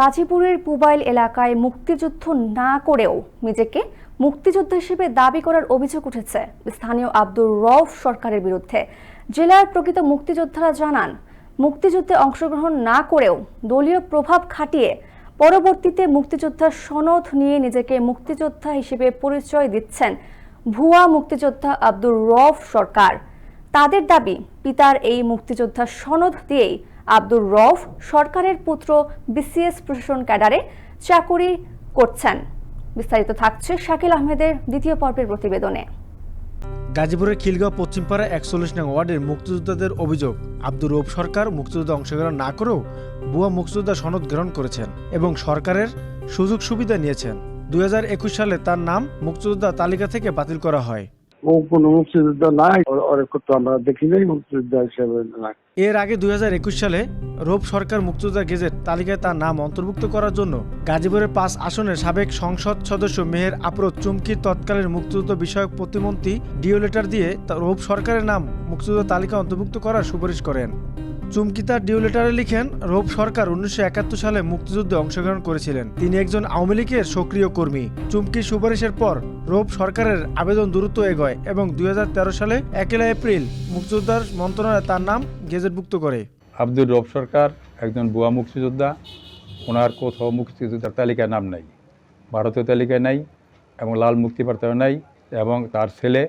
গাজীপুরের পুবাইল এলাকায় মুক্তিযুদ্ধ না করেও নিজেকে মুক্তিযোদ্ধা হিসেবে দাবি করার অভিযোগ উঠেছে। স্থানীয় আব্দুর রফ সরকারের বিরুদ্ধে। জেলার প্রকৃত মুক্তিযোদ্ধারা জানান, মুক্তিযুদ্ধে অংশগ্রহণ না করেও দলীয় প্রভাব খাটিয়ে পরবর্তীতে মুক্তিযোদ্ধার সনদ নিয়ে নিজেকে মুক্তিযোদ্ধা হিসেবে পরিচয় দিচ্ছেন ভুয়া মুক্তিযোদ্ধা আব্দুর রফ সরকার। তাদের দাবি, পিতার এই মুক্তিযোদ্ধা সনদ দিয়েই আব্দুর রফ সরকারের পুত্র বিসিএস প্রশাসন ক্যাডারে চাকুরি করছেন। বিস্তারিত থাকছে শাকিল আহমেদের দ্বিতীয় পর্বের প্রতিবেদনে। গাজীপুরের খিলগাঁও পশ্চিমপাড়া একচল্লিশ নং ওয়ার্ডের মুক্তিযোদ্ধাদের অভিযোগ, আব্দুর রৌফ সরকার মুক্তিযোদ্ধা অংশগ্রহণ না করেও বুয়া মুক্তিযোদ্ধা সনদ গ্রহণ করেছেন এবং সরকারের সুযোগ সুবিধা নিয়েছেন। দুই হাজার একুশ সালে তার নাম মুক্তিযোদ্ধা তালিকা থেকে বাতিল করা হয়। ও কোনো মুক্তিযোদ্ধা নাই, ওর- ওর তো আমরা দেখি নাই মুক্তিযোদ্ধা হিসেবে নাই। এর আগে দুই হাজার একুশ সালে রৌফ সরকার মুক্তিযোদ্ধা গেজেট তালিকায় তার নাম অন্তর্ভুক্ত করার জন্য গাজীপুরের পাঁচ আসনের সাবেক সংসদ সদস্য মেহের আপ্রো চুমকির তৎকালীন মুক্তিযুদ্ধ বিষয়ক প্রতিমন্ত্রী ডিও লেটার দিয়ে রোব সরকারের নাম মুক্তিযুদ্ধ তালিকা অন্তর্ভুক্ত করার সুপারিশ করেন। চুমকি তার ডিও লেটারে লিখেন রৌফ সরকার উনিশশো একাত্তর সালে মুক্তিযুদ্ধে অংশগ্রহণ করেছিলেন। তিনি একজন আওয়ামী লীগের সক্রিয় কর্মী। চুমকির সুপারিশের পর রৌফ সরকারের আবেদন দ্রুত এগোয় এবং দু হাজার তেরো সালে একলা এপ্রিল মুক্তিযোদ্ধার মন্ত্রণালয় তার নাম গেজেটভুক্ত করে। আব্দুর রব সরকার একজন বুয়া মুক্তিযোদ্ধা। ওনার কোথাও মুক্তিযোদ্ধার তালিকায় নাম নাই। ভারতীয় তালিকায় নাই এবং লাল মুক্তি বার্তাও নাই এবং তার ছেলে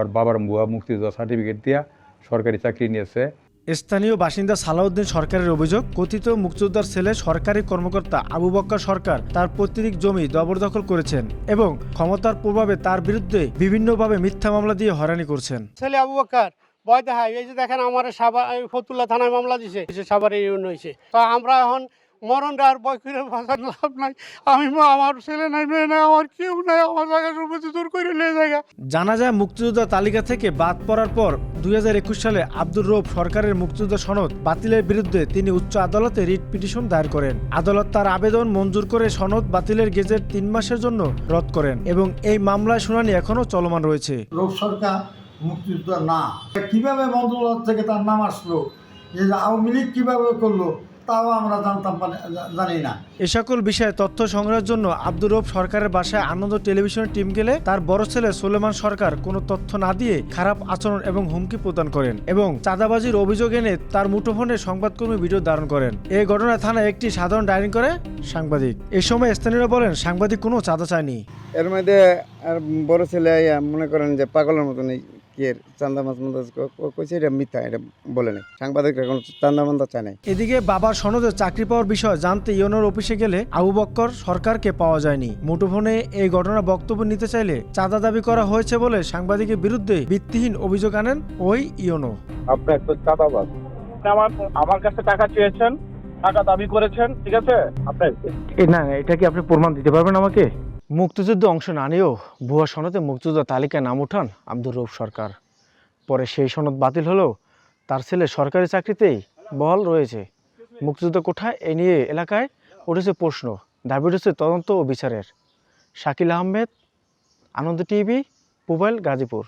ওর বাবার বুয়া মুক্তিযোদ্ধা সার্টিফিকেট দিয়া সরকারি চাকরি নিয়েছে। স্থানীয় বাসিন্দা সালাউদ্দিন সরকারের অভিযোগ, কথিত মুক্তিযোদ্ধার ছেলে সরকারি কর্মকর্তা আবু বক্কর সরকার তার পৈতৃক জমি জবরদখল করেছেন এবং ক্ষমতার প্রভাবে তার বিরুদ্ধে বিভিন্নভাবে মিথ্যা মামলা দিয়ে হয়রানি করছেন। ছেলে আবু বক্কার, ভয় দেখায়। এই যে দেখেন আমার সাবা ফতুল্লা থানায় মামলা দিছে। অন্য ইউন হয়েছে তো আমরা এখন মরণ আর ভয় করে বাঁচার লাভ নাই। আমি মা আমার ছেলে নাই মেয়ে নাই আমার কেউ নাই আমার জায়গা সম্পত্তি দূর করে নিয়ে জায়গা জানা যায় মুক্তিযোদ্ধা তালিকা থেকে বাদ পড়ার পর দু হাজার একুশ সালে আব্দুর রৌফ সরকারের মুক্তিযোদ্ধা সনদ বাতিলের বিরুদ্ধে তিনি উচ্চ আদালতে রিট পিটিশন দায়ের করেন। আদালত তার আবেদন মঞ্জুর করে সনদ বাতিলের গেজেট তিন মাসের জন্য রদ করেন এবং এই মামলায় শুনানি এখনও চলমান রয়েছে। লোক সরকার মুক্তিযোদ্ধা না। কীভাবে মন্ত্রণালয় থেকে তার নাম আসলো? যে আওয়ামী লীগ কীভাবে করল? তাও আমরা জানতাম জানি না। এ সকল বিষয়ে তথ্য সংগ্রহের জন্য আব্দুর রৌফ সরকারের বাসায় আনন্দ টেলিভিশনের টিম গেলে তার বড় ছেলে সুলেমান সরকার কোনো তথ্য না দিয়ে খারাপ আচরণ এবং হুমকি প্রদান করেন এবং চাঁদাবাজির অভিযোগ এনে তার মুঠোফোনে সংবাদকর্মী ভিডিও ধারণ করেন। এই ঘটনায় থানায় একটি সাধারণ ডায়েরি করে সাংবাদিক। এ সময় স্থানীয়রা বলেন সাংবাদিক কোনো চাঁদা চায়নি। এর মধ্যে আর বড় ছেলে মনে করেন যে পাগলের মতন এই কি চান্দা মাছ কইছে এটা মিথ্যা এটা বলে নাই। সাংবাদিকরা কোনো চান্দা মান্দা চায় নাই। এদিকে বাবার সনদে চাকরি পাওয়ার বিষয় জানতে ইউনোর অফিসে গেলে আবু বক্কর সরকারকে পাওয়া যায়নি। মুঠোফোনে এই ঘটনা বক্তব্য নিতে চাইলে চাঁদা দাবি করা হয়েছে বলে সাংবাদিকের বিরুদ্ধে ভিত্তিহীন অভিযোগ আনেন ওই ইউনো আপনি একটা চাঁদাবাজ। আমার আমার কাছে টাকা চেয়েছেন টাকা দাবি করেছেন ঠিক আছে? আপনি না এটা কি আপনি প্রমাণ দিতে পারবেন আমাকে? মুক্তিযুদ্ধে অংশ না নিয়েও ভুয়া সনদে মুক্তিযুদ্ধ তালিকায় নাম উঠান আব্দুর রৌফ সরকার। পরে সেই সনদ বাতিল হলেও তার ছেলে সরকারি চাকরিতেই বহাল রয়েছে। মুক্তিযুদ্ধ কোঠায় এ নিয়ে এলাকায় উঠেছে প্রশ্ন, দাবি উঠেছে তদন্ত ও বিচারের। Shakil Ahmed, Ananda TV, mobile Gazipur.